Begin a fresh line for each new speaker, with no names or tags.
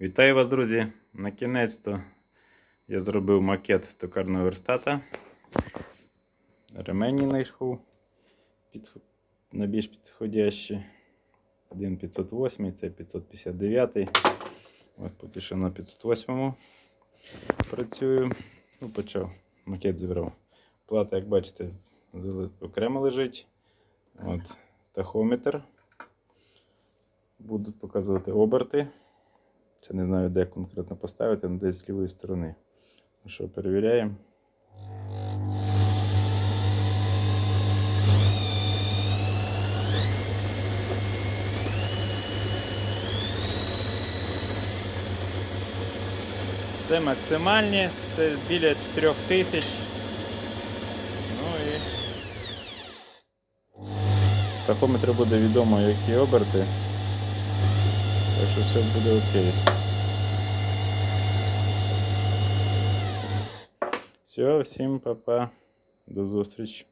Вітаю вас, друзі! На кінець-то я зробив макет токарного верстата. Ремені знайшов підх- найбільш підходящі. Один 508, це 559. От поки що на 508 працюю. Ну, почав. Макет зібрав. Плата, як бачите, окремо лежить. От, тахометр. Буду показувати оберти. Це не знаю, де конкретно поставити, але десь з лівої сторони. Ну що, перевіряємо. Це максимальні, це біля 4000. Ну і з буде відомо, які оберти. Так що все буде окей. Все, всім па-па. До зустрічі.